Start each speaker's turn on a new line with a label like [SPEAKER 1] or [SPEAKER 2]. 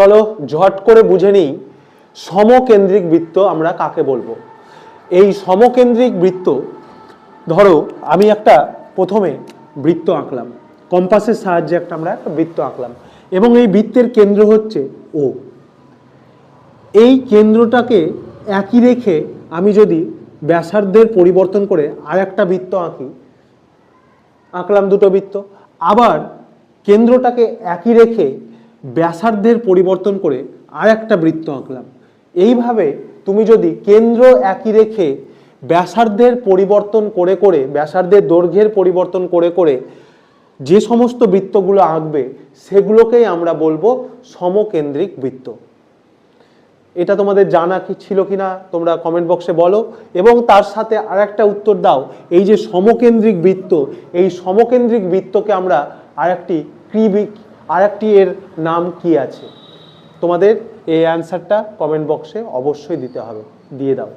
[SPEAKER 1] চলো ঝট করে বুঝে নিই সমকেন্দ্রিক বৃত্ত আমরা কাকে বলব। এই সমকেন্দ্রিক বৃত্ত, ধরো আমি একটা প্রথমে বৃত্ত আঁকলাম, কম্পাসের সাহায্যে একটা আমরা একটা বৃত্ত আঁকলাম, এবং এই বৃত্তের কেন্দ্র হচ্ছে ও এই কেন্দ্রটাকে একই রেখে আমি যদি ব্যাসার্ধের পরিবর্তন করে আর একটা বৃত্ত আঁকি, আঁকলাম দুটো বৃত্ত, আবার কেন্দ্রটাকে একই রেখে ব্যাসার্ধের পরিবর্তন করে আর একটা বৃত্ত আঁকলাম। এইভাবে তুমি যদি কেন্দ্র একই রেখে ব্যাসার্ধের পরিবর্তন করে করে, ব্যাসার্ধের দৈর্ঘ্যের পরিবর্তন করে করে যে সমস্ত বৃত্তগুলো আঁকবে, সেগুলোকেই আমরা বলব সমকেন্দ্রিক বৃত্ত। এটা তোমাদের জানা কি ছিল কি না তোমরা কমেন্ট বক্সে বলো। এবং তার সাথে আর একটা উত্তর দাও, এই যে সমকেন্দ্রিক বৃত্ত, এই সমকেন্দ্রিক বৃত্তকে আমরা আরেকটি ক্রিবিক আরেকটি এর নাম কি আছে? তোমাদের এই অ্যান্সারটা কমেন্ট বক্সে অবশ্যই দিতে হবে। দিয়ে দাও।